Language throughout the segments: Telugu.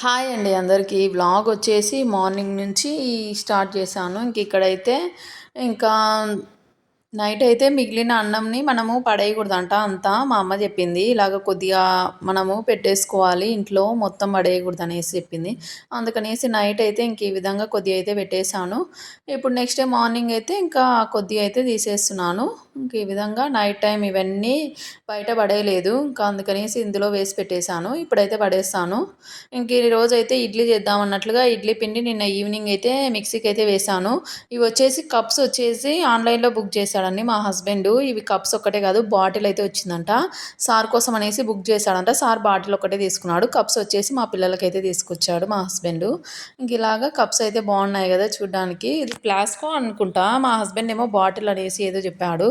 హాయ్ అండి అందరికీ. వ్లాగ్ వచ్చేసి మార్నింగ్ నుంచి స్టార్ట్ చేశాను. ఇంక ఇక్కడైతే ఇంకా నైట్ అయితే మిగిలిన అన్నంని మనము పడేయకూడదంట అంతా మా అమ్మ చెప్పింది. ఇలాగ కొద్దిగా మనము పెట్టేసుకోవాలి ఇంట్లో మొత్తం పడేయకూడదు అనేసి చెప్పింది. అందుకనేసి నైట్ అయితే ఇంక ఈ విధంగా కొద్దిగా అయితే పెట్టేశాను. ఇప్పుడు నెక్స్ట్ డే మార్నింగ్ అయితే ఇంకా కొద్దిగా అయితే తీసేస్తున్నాను. ఇంక ఈ విధంగా నైట్ టైం ఇవన్నీ బయట పడేయలేదు. ఇంకా అందుకనేసి ఇందులో వేసి పెట్టేశాను. ఇప్పుడైతే పడేస్తాను. ఇంక ఈ రోజు అయితే ఇడ్లీ చేద్దాం అన్నట్లుగా ఇడ్లీ పిండి నిన్న ఈవినింగ్ అయితే మిక్సీకి అయితే వేశాను. ఇవి వచ్చేసి కప్స్ వచ్చేసి ఆన్లైన్లో బుక్ చేశాడండి మా హస్బెండ్ ఇవి కప్స్ ఒక్కటే కాదు బాటిల్ అయితే వచ్చిందంట. సార్ కోసం అనేసి బుక్ చేశాడంట. సార్ బాటిల్ ఒకటే తీసుకున్నాడు. కప్స్ వచ్చేసి మా పిల్లలకైతే తీసుకొచ్చాడు మా హస్బెండ్ ఇంక ఇలాగా కప్స్ అయితే బాగున్నాయి కదా చూడడానికి. ఇది ప్లాస్కో అనుకుంటా. మా హస్బెండ్ ఏమో బాటిల్ అనేసి ఏదో చెప్పాడు.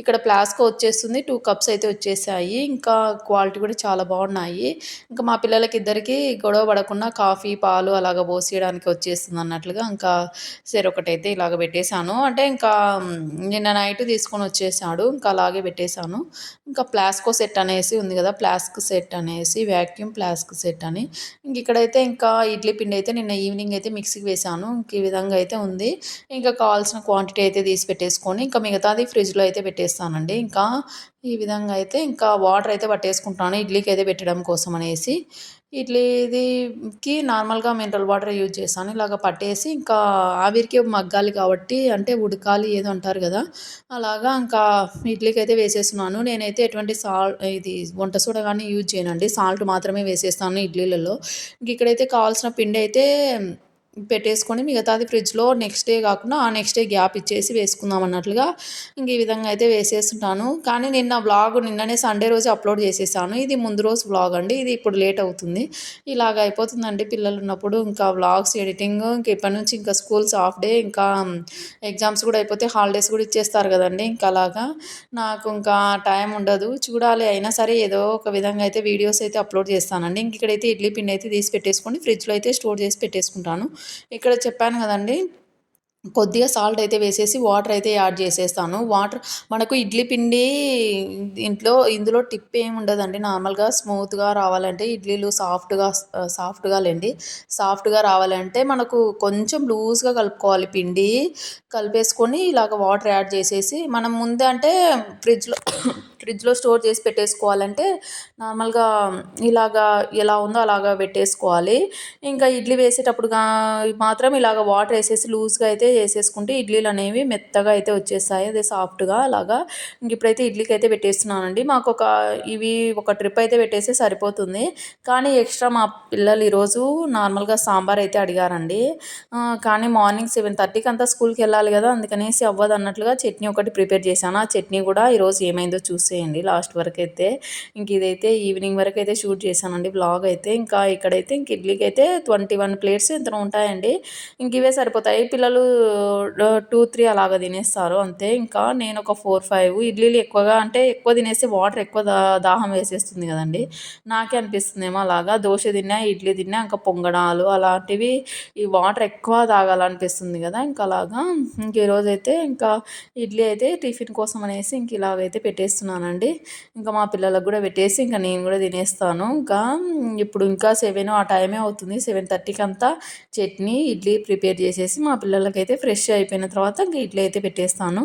ఇక్కడ ప్లాస్కో వచ్చేస్తుంది టూ కప్స్ అయితే వచ్చేసాయి. ఇంకా క్వాలిటీ కూడా చాలా బాగున్నాయి. ఇంకా మా పిల్లలకి ఇద్దరికి గొడవ పడకుండా కాఫీ పాలు అలాగ పోసేయడానికి వచ్చేస్తుంది అన్నట్లుగా ఇంకా సరే ఒకటైతే ఇలాగ పెట్టేశాను. అంటే ఇంకా నిన్న నైట్ తీసుకొని వచ్చేసాడు ఇంకా అలాగే పెట్టేశాను. ఇంకా ప్లాస్కో సెట్ అనేసి ఉంది కదా ప్లాస్క్ సెట్ అనేసి వ్యాక్యూమ్ ప్లాస్క్ సెట్ అని. ఇంక ఇక్కడైతే ఇంకా ఇడ్లీ పిండి అయితే నిన్న ఈవినింగ్ అయితే మిక్సీకి వేసాను ఇంక ఈ విధంగా అయితే ఉంది. ఇంకా కావాల్సిన క్వాంటిటీ అయితే తీసి పెట్టేసుకొని ఇంకా మిగతాది ఫ్రిడ్జ్లో అయితే పెట్టేస్తానండి. ఇంకా ఈ విధంగా అయితే ఇంకా వాటర్ అయితే పట్టేసుకుంటాను ఇడ్లీకి అయితే పెట్టడం కోసం అనేసి. ఇడ్లీదికి నార్మల్గా మినరల్ వాటర్ యూజ్ చేస్తాను. ఇలాగ పట్టేసి ఇంకా ఆవిరికి మగ్గాలి కాబట్టి అంటే ఉడకాలి ఏదో అంటారు కదా అలాగా ఇంకా ఇడ్లీకి అయితే వేసేస్తున్నాను. నేనైతే ఎటువంటి సాల్ట్ ఇది వంట సోడా కానీ యూజ్ చేయనండి. సాల్ట్ మాత్రమే వేసేస్తాను ఇడ్లీలలో. ఇంక ఇక్కడైతే కావాల్సిన పిండి అయితే పెట్టేసుకొని మిగతాది ఫ్రిడ్జ్లో నెక్స్ట్ డే కాకుండా ఆ నెక్స్ట్ డే గ్యాప్ ఇచ్చేసి వేసుకుందాం అన్నట్లుగా ఇంక ఈ విధంగా అయితే వేసేస్తుంటాను కానీ నిన్న వ్లాగ్ నిన్ననే సండే రోజు అప్లోడ్ చేసేసాను. ఇది ముందు రోజు వ్లాగ్ అండి. ఇది ఇప్పుడు లేట్ అవుతుంది. ఇలాగ అయిపోతుందండి పిల్లలు ఉన్నప్పుడు. ఇంకా వ్లాగ్స్ ఎడిటింగ్ ఇంక ఇప్పటి నుంచి ఇంకా స్కూల్స్ హాఫ్ డే ఇంకా ఎగ్జామ్స్ కూడా అయిపోతే హాలిడేస్ కూడా ఇచ్చేస్తారు కదండి. ఇంకా అలాగా నాకు ఇంకా టైం ఉండదు. చూడాలి. అయినా సరే ఏదో ఒక విధంగా అయితే వీడియోస్ అయితే అప్లోడ్ చేస్తానండి. ఇంక ఇక్కడైతే ఇడ్లీ పిండి అయితే తీసి పెట్టేసుకొని ఫ్రిడ్జ్లో అయితే స్టోర్ చేసి పెట్టేసుకుంటాను. ఇక్కడ చెప్పాను కదండి కొద్దిగా సాల్ట్ అయితే వేసేసి వాటర్ అయితే యాడ్ చేసేస్తాను. వాటర్ మనకు ఇడ్లీ పిండి ఇంట్లో ఇందులో టిప్ ఏమి ఉండదండి. నార్మల్గా స్మూత్గా రావాలంటే ఇడ్లీలు సాఫ్ట్గా సాఫ్ట్గా లేండి. సాఫ్ట్గా రావాలంటే మనకు కొంచెం లూజ్గా కలుపుకోవాలి పిండి. కలిపేసుకొని ఇలాగ వాటర్ యాడ్ చేసేసి మనం ముందే అంటే ఫ్రిడ్జ్లో ఫ్రిడ్జ్లో స్టోర్ చేసి పెట్టేసుకోవాలంటే నార్మల్గా ఇలాగా ఎలా ఉందో అలాగా పెట్టేసుకోవాలి. ఇంకా ఇడ్లీ వేసేటప్పుడు మాత్రం ఇలాగ వాటర్ వేసేసి లూజ్గా అయితే వేసేసుకుంటే ఇడ్లీలు అనేవి మెత్తగా అయితే వచ్చేస్తాయి. అదే సాఫ్ట్గా అలాగా. ఇంక ఇప్పుడైతే ఇడ్లీకి అయితే పెట్టేస్తున్నానండి. మాకు ఒక ఇవి ఒక ట్రిప్ అయితే పెట్టేస్తే సరిపోతుంది. కానీ ఎక్స్ట్రా మా పిల్లలు ఈరోజు నార్మల్గా సాంబార్ అయితే అడిగారండి. కానీ మార్నింగ్ సెవెన్ థర్టీకి అంతా స్కూల్కి వెళ్ళాలి కదా అందుకనేసి అవ్వదు అన్నట్లుగా చట్నీ ఒకటి ప్రిపేర్ చేశాను. ఆ చట్నీ కూడా ఈరోజు ఏమైందో చూసేయండి లాస్ట్ వరకు అయితే ఇంక ఇదైతే ఈవినింగ్ వరకు అయితే షూట్ చేశానండి బ్లాగ్ అయితే. ఇంకా ఇక్కడైతే ఇంక ఇడ్లీకి అయితే ట్వంటీ వన్ ప్లేట్స్ ఇంత ఉంటాయండి. ఇంక ఇవే సరిపోతాయి. పిల్లలు టూ త్రీ అలాగ తినేస్తారు అంతే. ఇంకా నేను ఒక ఫోర్ ఫైవ్ ఇడ్లీలు ఎక్కువగా అంటే ఎక్కువ తినేసి వాటర్ ఎక్కువ దాహం వేసేస్తుంది కదండి. నాకే అనిపిస్తుందేమో అలాగా. దోశ తిన్నా ఇడ్లీ తిన్నా ఇంకా పొంగడాలు అలాంటివి ఈ వాటర్ ఎక్కువ తాగాలనిపిస్తుంది కదా ఇంకా అలాగా. ఇంక ఈరోజు అయితే ఇంకా ఇడ్లీ అయితే టిఫిన్ కోసం అనేసి ఇంక ఇలాగైతే పెట్టేస్తున్నాను. పెట్టేస్తానండి ఇంకా మా పిల్లలకు కూడా పెట్టేసి ఇంకా నేను కూడా తినేస్తాను. ఇంకా ఇప్పుడు ఇంకా సెవెన్ ఆ టైమే అవుతుంది. సెవెన్ థర్టీకి అంతా చట్నీ ఇడ్లీ ప్రిపేర్ చేసేసి మా పిల్లలకైతే ఫ్రెష్ అయిపోయిన తర్వాత ఇంకా ఇడ్లీ అయితే పెట్టేస్తాను.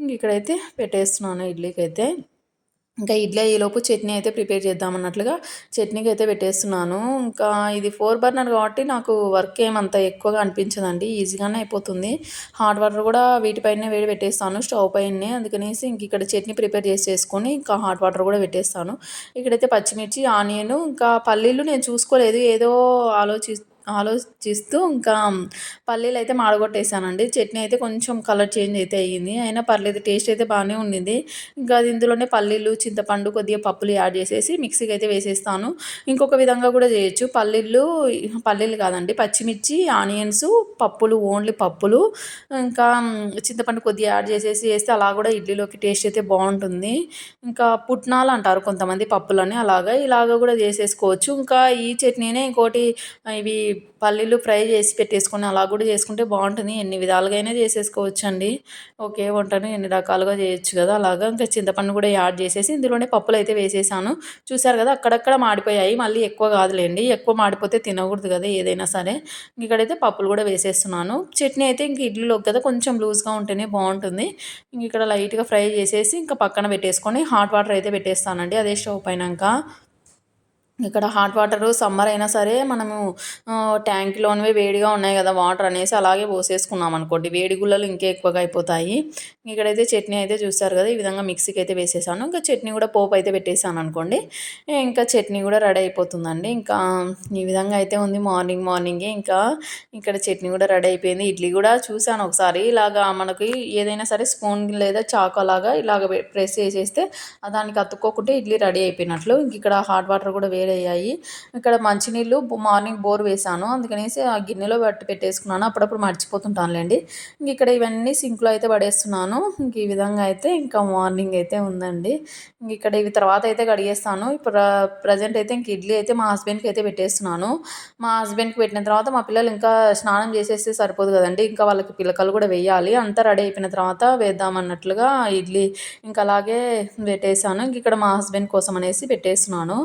ఇంక ఇక్కడైతే పెట్టేస్తున్నాను ఇడ్లీకి అయితే ఇంకా ఇడ్లీ ఈలోపు చట్నీ అయితే ప్రిపేర్ చేద్దామన్నట్లుగా చట్నీకి అయితే పెట్టేస్తున్నాను. ఇంకా ఇది ఫోర్ బర్నర్ కాబట్టి నాకు వర్క్ ఏమంత ఎక్కువగా అనిపించదండి. ఈజీగానే అయిపోతుంది. హాట్ వాటర్ కూడా వీటిపైనే వేడి పెట్టేస్తాను స్టవ్ పైనే. అందుకనేసి ఇంక ఇక్కడ చట్నీ ప్రిపేర్ చేసేసుకొని ఇంకా హాట్ వాటర్ కూడా పెట్టేస్తాను. ఇక్కడైతే పచ్చిమిర్చి ఆనియన్ ఇంకా పల్లీలు నేను చూసుకోలేదు. ఏదో ఆలోచి ఆలోచిస్తూ ఇంకా పల్లీలు అయితే మాడగొట్టేసానండి. చట్నీ అయితే కొంచెం కలర్ చేంజ్ అయితే అయ్యింది. అయినా పర్లేదు టేస్ట్ అయితే బాగానే ఉండింది. ఇంకా అది ఇందులోనే పల్లీలు చింతపండు కొద్దిగా పప్పులు యాడ్ చేసేసి మిక్సీకి అయితే వేసేస్తాను. ఇంకొక విధంగా కూడా చేయొచ్చు. పల్లీలు పల్లీలు కాదండి పచ్చిమిర్చి ఆనియన్స్ పప్పులు ఓన్లీ పప్పులు ఇంకా చింతపండు కొద్దిగా యాడ్ చేసేసి వేస్తే అలా కూడా ఇడ్లీలోకి టేస్ట్ అయితే బాగుంటుంది. ఇంకా పుట్నాలు అంటారు కొంతమంది పప్పులని అలాగా ఇలాగ కూడా చేసేసుకోవచ్చు. ఇంకా ఈ చట్నీనే ఇంకోటి ఇవి పల్లీలు ఫ్రై చేసి పెట్టేసుకొని అలా కూడా చేసుకుంటే బాగుంటుంది. ఎన్ని విధాలుగా అయినా చేసేసుకోవచ్చు అండి ఒకే వంటను ఎన్ని రకాలుగా చేయొచ్చు కదా. అలాగా ఇంకా చింతపండు కూడా యాడ్ చేసేసి ఇందులోనే పప్పులు అయితే వేసేసాను. చూసారు కదా అక్కడక్కడ మాడిపోయాయి. మళ్ళీ ఎక్కువ కాదులేండి. ఎక్కువ మాడిపోతే తినకూడదు కదా ఏదైనా సరే. ఇక్కడైతే పప్పులు కూడా వేసేస్తున్నాను. చట్నీ అయితే ఇంక ఇడ్లీలోకి కదా కొంచెం లూజ్గా ఉంటేనే బాగుంటుంది. ఇంక ఇక్కడ లైట్గా ఫ్రై చేసేసి ఇంకా పక్కన పెట్టేసుకొని హాట్ వాటర్ అయితే పెట్టేస్తానండి. అదే స్టవ్ పైనాక. ఇక్కడ హాట్ వాటర్ సమ్మర్ అయినా సరే మనము ట్యాంక్లోనివి వేడిగా ఉన్నాయి కదా వాటర్ అనేసి అలాగే పోసేసుకున్నాం అనుకోండి. వేడి గుళ్ళలు ఇంకా ఎక్కువగా అయిపోతాయి. ఇక్కడైతే చట్నీ అయితే చూస్తారు కదా ఈ విధంగా మిక్సీకి అయితే వేసేసాను. ఇంకా చట్నీ కూడా పోపు అయితే పెట్టేసాను అనుకోండి. ఇంకా చట్నీ కూడా రెడీ అయిపోతుందండి. ఇంకా ఈ విధంగా అయితే ఉంది మార్నింగ్ మార్నింగే ఇంకా ఇక్కడ చట్నీ కూడా రెడీ అయిపోయింది. ఇడ్లీ కూడా చూసాను ఒకసారి. ఇలాగా మనకి ఏదైనా సరే స్పూన్ లేదా చాకు అలాగా ఇలాగ ప్రెస్ చేసేస్తే దానికి అతుక్కోకుంటే ఇడ్లీ రెడీ అయిపోయినట్లు. ఇంక ఇక్కడ హాట్ వాటర్ కూడా వేరే అయ్యాయి ఇక్కడ మంచినీళ్ళు మార్నింగ్ బోర్ వేసాను. అందుకనేసి ఆ గిన్నెలో పట్టి పెట్టేసుకున్నాను. అప్పుడప్పుడు మర్చిపోతుంటానులేండి. ఇంక ఇక్కడ ఇవన్నీ సింక్లో అయితే పడేస్తున్నాను. ఇంక ఈ విధంగా అయితే ఇంకా మార్నింగ్ అయితే ఉందండి. ఇంక ఇక్కడ ఇవి తర్వాత అయితే కడిగేస్తాను. ఇప్పుడు ప్రజెంట్ అయితే ఇంక ఇడ్లీ అయితే మా హస్బెండ్కి అయితే పెట్టేస్తున్నాను. మా హస్బెండ్కి పెట్టిన తర్వాత మా పిల్లలు ఇంకా స్నానం చేసేస్తే సరిపోదు కదండి. ఇంకా వాళ్ళకి పిల్లకలు కూడా వేయాలి. అంతా రెడీ అయిపోయిన తర్వాత వేద్దామన్నట్లుగా ఇడ్లీ ఇంకా అలాగే పెట్టేశాను. ఇంక ఇక్కడ మా హస్బెండ్ కోసం అనేసి పెట్టేస్తున్నాను.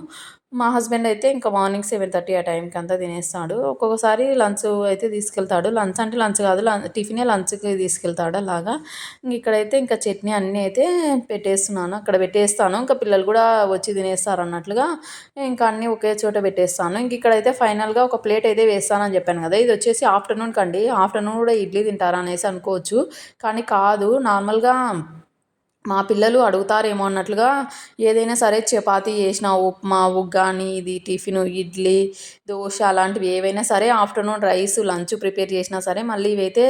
మా హస్బెండ్ అయితే ఇంకా మార్నింగ్ సెవెన్ థర్టీ ఆ టైంకి అంతా తినేస్తాడు. ఒక్కొక్కసారి లంచ్ అయితే తీసుకెళ్తాడు. లంచ్ అంటే లంచ్ కాదు టిఫినే లంచ్కి తీసుకెళ్తాడు అలాగా. ఇంక ఇక్కడైతే ఇంకా చట్నీ అన్నీ అయితే పెట్టేస్తున్నాను. అక్కడ పెట్టేస్తాను. ఇంకా పిల్లలు కూడా వచ్చి తినేస్తారు అన్నట్లుగా. ఇంకా అన్నీ ఒకే చోట పెట్టేస్తాను. ఇంక ఇక్కడైతే ఫైనల్గా ఒక ప్లేట్ అయితే వేస్తానని చెప్పాను కదా. ఇది వచ్చేసి ఆఫ్టర్నూన్ కండి ఆఫ్టర్నూన్ కూడా ఇడ్లీ తింటారా అనేసి అనుకోవచ్చు. కానీ కాదు నార్మల్గా మా పిల్లలు అడుగుతారేమో అన్నట్లుగా ఏదైనా సరే చపాతీ చేసిన ఉప్మా ఉగ్గాని ఇది టిఫిన్ ఇడ్లీ దోశ అలాంటివి ఏవైనా సరే ఆఫ్టర్నూన్ రైస్ లంచ్ ప్రిపేర్ చేసినా సరే మళ్ళీ ఇవైతే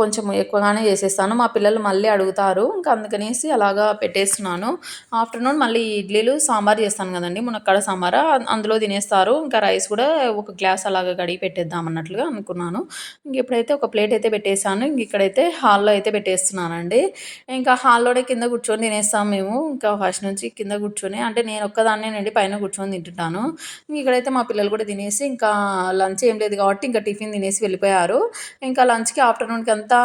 కొంచెం ఎక్కువగానే చేసేస్తాను. మా పిల్లలు మళ్ళీ అడుగుతారు. ఇంకా అందుకనేసి అలాగా పెట్టేస్తున్నాను. ఆఫ్టర్నూన్ మళ్ళీ ఇడ్లీలు సాంబార్ చేస్తాను కదండి. మునక్కడ సాంబార్? అందులో తినేస్తారు. ఇంకా రైస్ కూడా ఒక గ్లాస్ అలాగా కడిగి పెట్టేద్దాం అన్నట్లుగా అనుకున్నాను. ఇంక ఇప్పుడైతే ఒక ప్లేట్ అయితే పెట్టేశాను. ఇంక ఇక్కడైతే హాల్లో అయితే పెట్టేస్తున్నానండి. ఇంకా హాల్లోనే కింద కూర్చొని తినేస్తాం మేము. ఇంకా ఫస్ట్ నుంచి కింద కూర్చొని అంటే నేను ఒక్కదాన్నేనండి పైన కూర్చొని తింటుంటాను ఇక్కడైతే మా పిల్లలు కూడా తినేసి ఇంకా లంచ్ ఏం లేదు కాబట్టి ఇంకా టిఫిన్ తినేసి వెళ్ళిపోయారు. ఇంకా లంచ్కి ఆఫ్టర్నూన్కి అంతా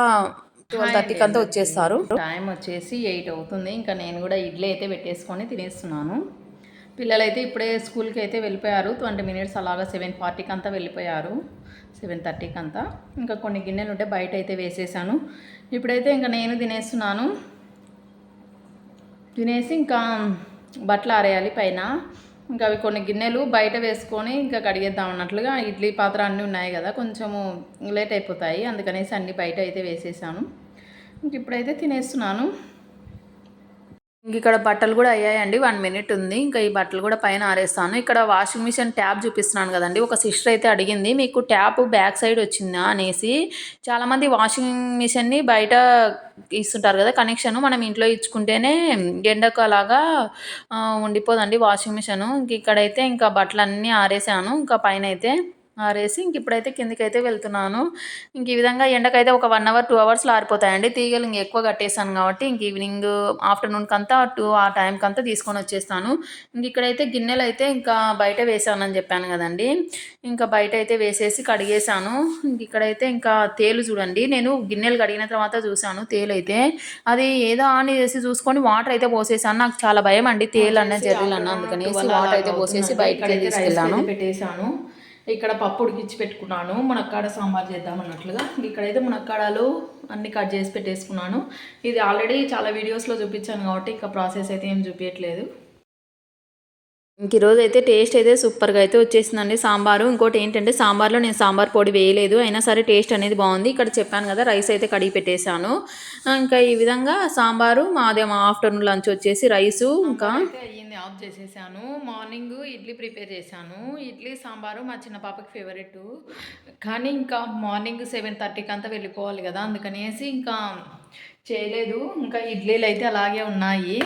ట్వెల్వ్ థర్టీకి అంతా వచ్చేస్తారు. టైం వచ్చేసి ఎయిట్ అవుతుంది. ఇంకా నేను కూడా ఇడ్లీ అయితే పెట్టేసుకొని తినేస్తున్నాను. పిల్లలైతే ఇప్పుడే స్కూల్కి అయితే వెళ్ళిపోయారు. ట్వంటీ మినిట్స్ అలాగా సెవెన్ ఫార్టీకి అంతా వెళ్ళిపోయారు. సెవెన్ థర్టీకి అంతా. ఇంకా కొన్ని గిన్నెలు ఉంటే బయట అయితే వేసేసాను. ఇప్పుడైతే ఇంకా నేను తినేస్తున్నాను. తినేసి ఇంకా బట్టలు ఆరేయాలి పైన. ఇంకా అవి కొన్ని గిన్నెలు బయట వేసుకొని ఇంకా కడిగేద్దాం అన్నట్లుగా ఇడ్లీ పాత్ర అన్నీ ఉన్నాయి కదా కొంచెము లేట్ అయిపోతాయి. అందుకనేసి అన్నీ బయట అయితే వేసేసాను. ఇంక ఇప్పుడైతే తినేస్తున్నాను. ఇక్కడ బట్టలు కూడా అయ్యాయండి. వన్ మినిట్ ఉంది. ఇంకా ఈ బట్టలు కూడా పైన ఆరేస్తాను. ఇక్కడ వాషింగ్ మిషన్ ట్యాప్ చూపిస్తున్నాను కదండి. ఒక సిస్టర్ అయితే అడిగింది మీకు ట్యాప్ బ్యాక్ సైడ్ వచ్చిందా? అనేసి. చాలామంది వాషింగ్ మిషన్ని బయట ఇస్తుంటారు కదా కనెక్షన్. మనం ఇంట్లో ఇచ్చుకుంటేనే ఎండకు అలాగా ఉండిపోదండి వాషింగ్ మిషన్. ఇంక ఇక్కడైతే ఇంకా బట్టలు అన్నీ ఆరేసాను. ఇంకా పైన అయితే ఆరేసి ఇంక ఇప్పుడైతే కిందికైతే వెళ్తున్నాను. ఇంక ఈ విధంగా ఎండకైతే ఒక వన్ అవర్ టూ అవర్స్లో ఆరిపోతాయండి. తీగలు ఇంక ఎక్కువ కట్టేసాను కాబట్టి ఇంక ఈవినింగ్ ఆఫ్టర్నూన్కి అంతా టూ ఆ టైంకి అంతా తీసుకొని వచ్చేస్తాను. ఇంక ఇక్కడైతే గిన్నెలు అయితే ఇంకా బయట వేసానని చెప్పాను కదండి. ఇంకా బయట అయితే వేసేసి కడిగేశాను. ఇంక ఇక్కడైతే ఇంకా తేలు చూడండి. నేను గిన్నెలు కడిగిన తర్వాత చూశాను తేలు అయితే అది ఏదో అని చేసి చూసుకొని వాటర్ అయితే పోసేసాను. నాకు చాలా భయం అండి తేలు అన్న జర్రీలు అన్న అందుకని వాటర్ అయితే పోసేసి బయటకి తీసుకెళ్ళాను. పెట్టేశాను. ఇక్కడ పప్పు ఉడికిచ్చి పెట్టుకున్నాను. మునక్కాడ సాంబార్ చేద్దాం అన్నట్లుగా. ఇక్కడైతే మునక్కాడలు అన్ని కట్ చేసి పెట్టేసుకున్నాను. ఇది ఆల్రెడీ చాలా వీడియోస్లో చూపించాను కాబట్టి ఇంకా ప్రాసెస్ అయితే ఏం చూపించట్లేదు ఇంక ఈరోజు అయితే టేస్ట్ అయితే సూపర్గా అయితే వచ్చేసిందండి. సాంబారు ఇంకోటి ఏంటంటే సాంబార్లో నేను సాంబార్ పొడి వేయలేదు. అయినా సరే టేస్ట్ అనేది బాగుంది. ఇక్కడ చెప్పాను కదా రైస్ అయితే కడిగి పెట్టేశాను. ఇంకా ఈ విధంగా సాంబారు మాదే మా ఆఫ్టర్నూన్ లంచ్ వచ్చేసి రైసు ఇంకా అయ్యింది. ఆఫ్ చేసేసాను. మార్నింగ్ ఇడ్లీ ప్రిపేర్ చేశాను. ఇడ్లీ సాంబారు మా చిన్న పాపకి ఫేవరెట్. కానీ ఇంకా మార్నింగ్ సెవెన్ థర్టీకి అంతా వెళ్ళిపోవాలి కదా అందుకనేసి ఇంకా చేయలేదు. ఇంకా ఇడ్లీలు అయితే అలాగే ఉన్నాయి.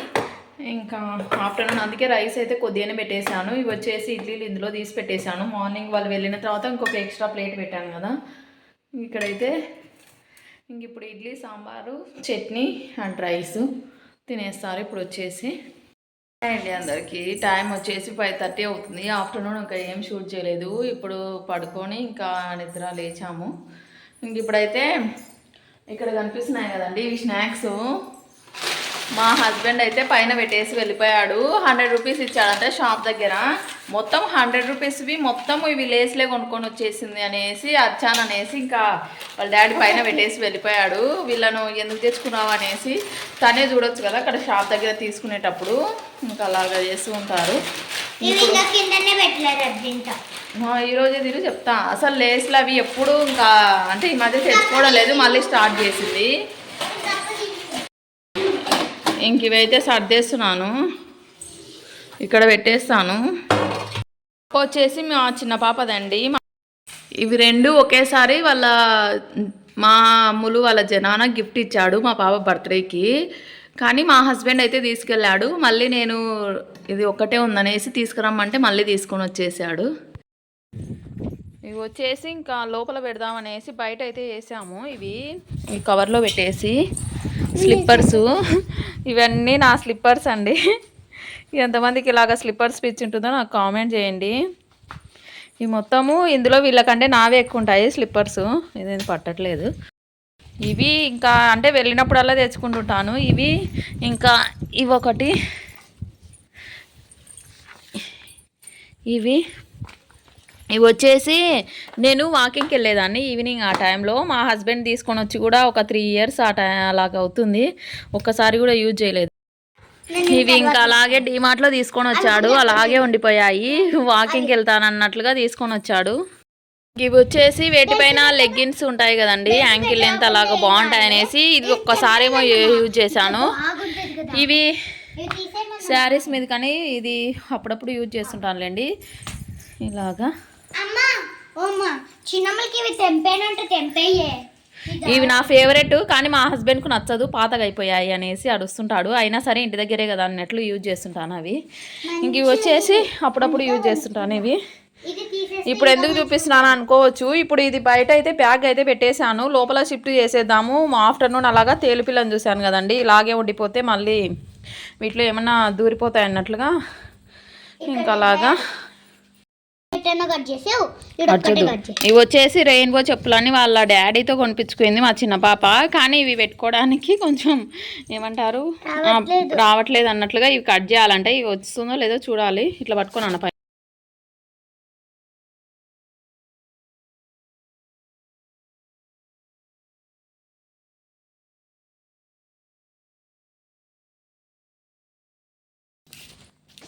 ఇంకా ఆఫ్టర్నూన్ అందుకే రైస్ అయితే కొద్దిగానే పెట్టేశాను. ఇవి వచ్చేసి ఇడ్లీలు ఇందులో తీసి పెట్టేశాను. మార్నింగ్ వాళ్ళు వెళ్ళిన తర్వాత ఇంకొక ఎక్స్ట్రా ప్లేట్ పెట్టాను కదా. ఇక్కడైతే ఇంక ఇప్పుడు ఇడ్లీ సాంబారు చట్నీ అండ్ రైస్ తినేస్తారు. ఇప్పుడు వచ్చేసి అండి అందరికీ. టైం వచ్చేసి ఫైవ్ థర్టీ అవుతుంది. ఆఫ్టర్నూన్ ఇంకా ఏం షూట్ చేయలేదు. ఇప్పుడు పడుకొని ఇంకా నిద్ర లేచాము. ఇంక ఇప్పుడైతే ఇక్కడ కనిపిస్తున్నాయి కదండి ఇవి స్నాక్స్. మా హస్బెండ్ అయితే పైన పెట్టేసి వెళ్ళిపోయాడు. హండ్రెడ్ రూపీస్ ఇచ్చాడంటే షాప్ దగ్గర. మొత్తం హండ్రెడ్ రూపీస్వి మొత్తం ఇవి లేస్లే కొనుక్కొని వచ్చేసింది అనేసి వచ్చాను అనేసి ఇంకా వాళ్ళ డాడీ పైన పెట్టేసి వెళ్ళిపోయాడు. వీళ్ళను ఎందుకు తెచ్చుకున్నావు అనేసి తనే చూడొచ్చు కదా అక్కడ షాప్ దగ్గర తీసుకునేటప్పుడు. ఇంకా అలాగా చేస్తూ ఉంటారు. ఈరోజు తిరిగి చెప్తా. అసలు లేస్లు అవి ఎప్పుడు ఇంకా అంటే ఈ మధ్య తెచ్చుకోవడం లేదు మళ్ళీ స్టార్ట్ చేసింది. ఇంక ఇవైతే సర్దేస్తున్నాను. ఇక్కడ పెట్టేస్తాను. వచ్చేసి మా చిన్న పాపదండి. ఇవి రెండు ఒకేసారి వాళ్ళ మా అమ్ములు వాళ్ళ జనాన గిఫ్ట్ ఇచ్చాడు మా పాప బర్త్డేకి. కానీ మా హస్బెండ్ అయితే తీసుకెళ్ళాడు. మళ్ళీ నేను ఇది ఒక్కటే ఉందనేసి తీసుకురమ్మంటే మళ్ళీ తీసుకొని వచ్చేసాడు. ఇవి వచ్చేసి ఇంకా లోపల పెడదామనేసి బయట అయితే వేసాము ఇవి ఈ కవర్లో పెట్టేసి స్లిప్పర్స్. ఇవన్నీ నా స్లిప్పర్స్ అండి. ఎంతమందికి ఇలాగ స్లిప్పర్స్ పిచ్చి ఉంటుందో నాకు కామెంట్ చేయండి. ఈ మొత్తము ఇందులో వీళ్ళకంటే నావే ఎక్కువ ఉంటాయి స్లిప్పర్స్. ఇదేం పట్టట్లేదు. ఇవి ఇంకా అంటే వెళ్ళినప్పుడల్లా తెచ్చుకుంటుంటాను. ఇవి ఇంకా ఇవి ఒకటి ఇవి ఇవి వచ్చేసి నేను వాకింగ్కి వెళ్ళేదాన్ని ఈవినింగ్ ఆ టైంలో మా హస్బెండ్ తీసుకొని వచ్చి కూడా ఒక త్రీ ఇయర్స్ ఆ టైం అలాగ అవుతుంది. ఒక్కసారి కూడా యూజ్ చేయలేదు. ఇవి ఇంకా అలాగే డిమార్ట్లో తీసుకొని వచ్చాడు. అలాగే ఉండిపోయాయి. వాకింగ్కి వెళ్తాను అన్నట్లుగా తీసుకొని వచ్చాడు. ఇవి వచ్చేసి వేటిపైన లెగ్గిన్స్ ఉంటాయి కదండి. యాంకిల్ లెంత్ అలాగ బాగుంటాయి అనేసి ఇది ఒక్కసారేమో యూజ్ చేశాను. ఇవి శారీస్ మీద కానీ ఇది అప్పుడప్పుడు యూజ్ చేస్తుంటానులేండి. ఇలాగా. అమ్మా ఓమ్మా చిన్నమ్మలకి ఇవి తెంపేనంటే తెంపేయే ఇవి నా ఫేవరెట్ కానీ మా హస్బెండ్కు నచ్చదు పాతగా అయిపోయాయి అనేసి అడుస్తుంటాడు. అయినా సరే ఇంటి దగ్గరే కదా అన్నట్లు యూజ్ చేస్తుంటాను అవి. ఇంక ఇవి వచ్చేసి అప్పుడప్పుడు యూజ్ చేస్తుంటాను ఇవి. ఇప్పుడు ఎందుకు చూపిస్తున్నాను అనుకోవచ్చు. ఇప్పుడు ఇది బయట అయితే బ్యాగ్ అయితే పెట్టేశాను. లోపల షిఫ్ట్ చేసేద్దాము. ఆఫ్టర్నూన్ అలాగా తేలిపిల్లని చూశాను కదండి. ఇలాగే ఉండిపోతే మళ్ళీ వీటిలో ఏమన్నా దూరిపోతాయి అన్నట్లుగా ఇంకా అలాగా కట్ చేసావు? ఇవి వచ్చేసి రెయిన్బో చెప్పులని వాళ్ళ డాడీతో కొనిపించుకుంది మా చిన్న పాప. కానీ ఇవి పెట్టుకోవడానికి కొంచెం ఏమంటారు? రావట్లేదు. అన్నట్లుగా ఇవి కట్ చేయాలంటే ఇవి వస్తుందో లేదో చూడాలి. ఇట్లా పట్టుకొని అన్న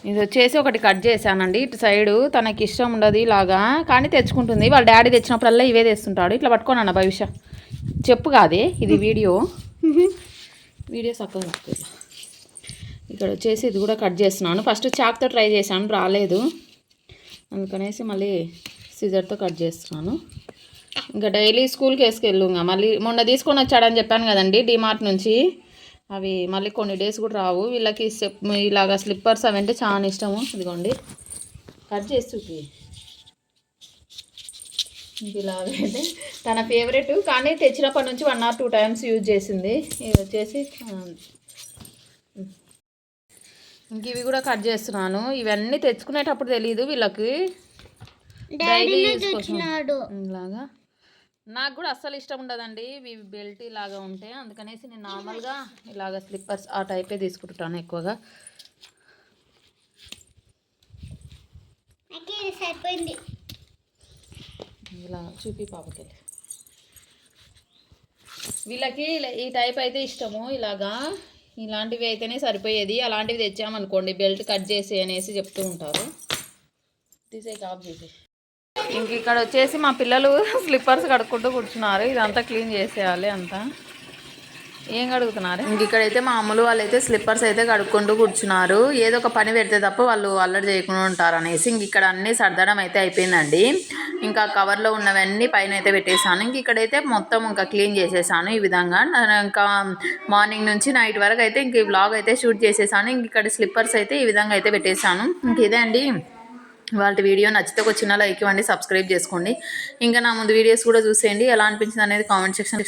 ఇది వచ్చేసి ఒకటి కట్ చేశానండి. ఇటు సైడు తనకి ఇష్టం ఉండదు ఇలాగా. కానీ తెచ్చుకుంటుంది. వాళ్ళ డాడీ తెచ్చినప్పుడల్లా ఇవే తెస్తుంటాడు. ఇట్లా పట్టుకోను అన్న భవిష్య. చెప్పు కాదే ఇది వీడియో. వీడియో చక్కగా ఇక్కడ వచ్చేసి ఇది కూడా కట్ చేస్తున్నాను. ఫస్ట్ చాక్తో ట్రై చేశాను రాలేదు. అందుకనేసి మళ్ళీ సిజర్తో కట్ చేస్తున్నాను. ఇంకా డైలీ స్కూల్కి వేసుకెళ్ళు ఇంకా. మళ్ళీ మొన్న తీసుకొని వచ్చాడని చెప్పాను కదండి డిమార్ట్ నుంచి. అవి మళ్ళీ కొన్ని డేస్ కూడా రావు. వీళ్ళకి స్టెప్ ఇలాగ స్లిప్పర్స్ అవి అంటే చాలా ఇష్టము. ఇదిగోండి. కట్ చేసి చూపి ఇలాగైతే తన ఫేవరెట్. కానీ తెచ్చినప్పటి నుంచి one or two times use చేసింది. ఇది వచ్చేసి ఇంక ఇవి కూడా కట్ చేస్తున్నాను. ఇవన్నీ తెచ్చుకునేటప్పుడు తెలియదు వీళ్ళకి. డైలీ యూజ్ కోసం. తెచ్చినాడు. ఇలాగా. నాకు కూడా అస్సలు ఇష్టం ఉండదండి ఇవి బెల్ట్ ఇలాగా ఉంటే. అందుకనేసి నేను నార్మల్గా ఇలాగ స్లిప్పర్స్ ఆ టైపే తీసుకుంటాను ఎక్కువగా. సరిపోయింది. ఇలా చూపి పాపకి వీళ్ళకి ఈ టైప్ అయితే ఇష్టము ఇలాగా. ఇలాంటివి అయితేనే సరిపోయేది. అలాంటివి తెచ్చామనుకోండి బెల్ట్ కట్ చేసి అనేసి చెప్తూ ఉంటారు. తీసే ఆఫ్ చేసి ఇంక ఇక్కడ వచ్చేసి మా పిల్లలు స్లిప్పర్స్ కడుక్కుంటూ కూర్చున్నారు. ఇదంతా క్లీన్ చేసేయాలి అంతా. ఏం కడుగుతున్నారు? ఇంక ఇక్కడైతే మా అమ్మలు వాళ్ళైతే స్లిప్పర్స్ అయితే కడుక్కుంటూ కూర్చున్నారు. ఏదో ఒక పని పెడితే తప్ప వాళ్ళు అల్లరి చేయకుండా ఉంటారు అనేసి ఇంక ఇక్కడ అన్నీ సర్దడం అయితే అయిపోయిందండి. ఇంకా కవర్లో ఉన్నవన్నీ పైన అయితే పెట్టేశాను. ఇంక ఇక్కడైతే మొత్తం ఇంకా క్లీన్ చేసేసాను ఈ విధంగా. ఇంకా మార్నింగ్ నుంచి నైట్ వరకు అయితే ఇంక ఈ బ్లాగ్ అయితే షూట్ చేసేసాను. ఇంక ఇక్కడ స్లిప్పర్స్ అయితే ఈ విధంగా అయితే పెట్టేశాను. ఇంక ఇదే అండి వాళ్ళ వీడియో నచ్చితే ఒక చిన్న లైక్ ఇవ్వండి సబ్స్క్రైబ్ చేసుకోండి. ఇంకా నా ముందు వీడియోస్ కూడా చూసేయండి. ఎలా అనిపించింది అనేది కామెంట్ సెక్షన్